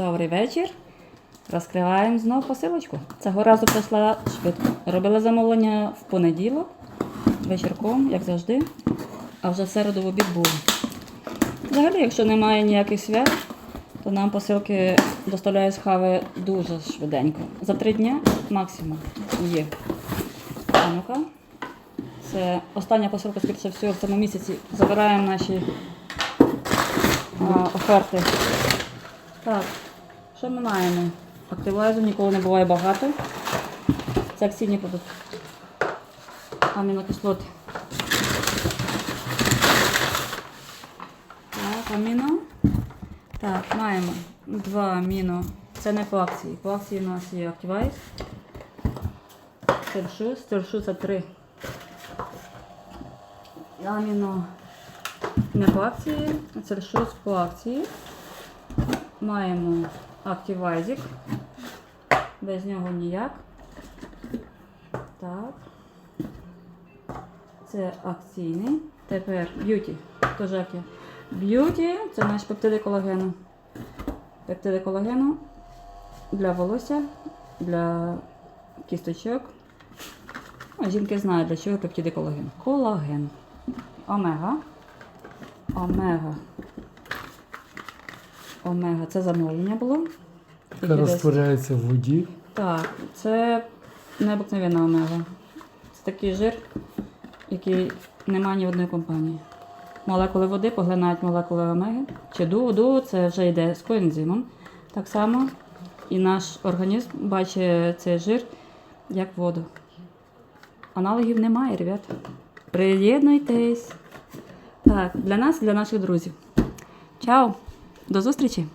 Добрий вечір. Розкриваємо знов посилочку. Цього разу прийшла швидко. Робила замовлення в понеділок, вечірком, як завжди. А вже в середу в обід було. Взагалі, якщо немає ніяких свят, то нам посилки доставляють з хави дуже швиденько. За три дні максимум є. Ну-ка. Це остання посилка, скоріше всього, в цьому місяці. Забираємо наші а, оферти. Так, що ми маємо? Активайзу ніколи не буває багато. Це акційні продукти. Амінокислоти. Так, аміно. Так, маємо два аміно. Це не по акції. По акції у нас є Activize. Стершу. Стершу це три. Аміно не по акції, це по акції. Маємо Activizik. Без нього ніяк. Так. Це акційний. Тепер б'юті. Теж я. Б'юті це наш пептиди колагену. Пептиди колагену для волосся, для кісточок. Жінки знають, для чого пептиди колаген. Колаген. Омега. Омега. Омега. Це замовлення було. Яка Яке розтворяється в воді. Так, це необикновенна омега. Це такий жир, який немає ні в одної компанії. Молекули води поглинають молекули омеги. Чи дуо, дуо це вже йде з коензимом. Так само і наш організм бачить цей жир як воду. Аналогів немає, ребят. Приєднуйтесь. Так, для нас, для наших друзів. Чао! До зустрічі!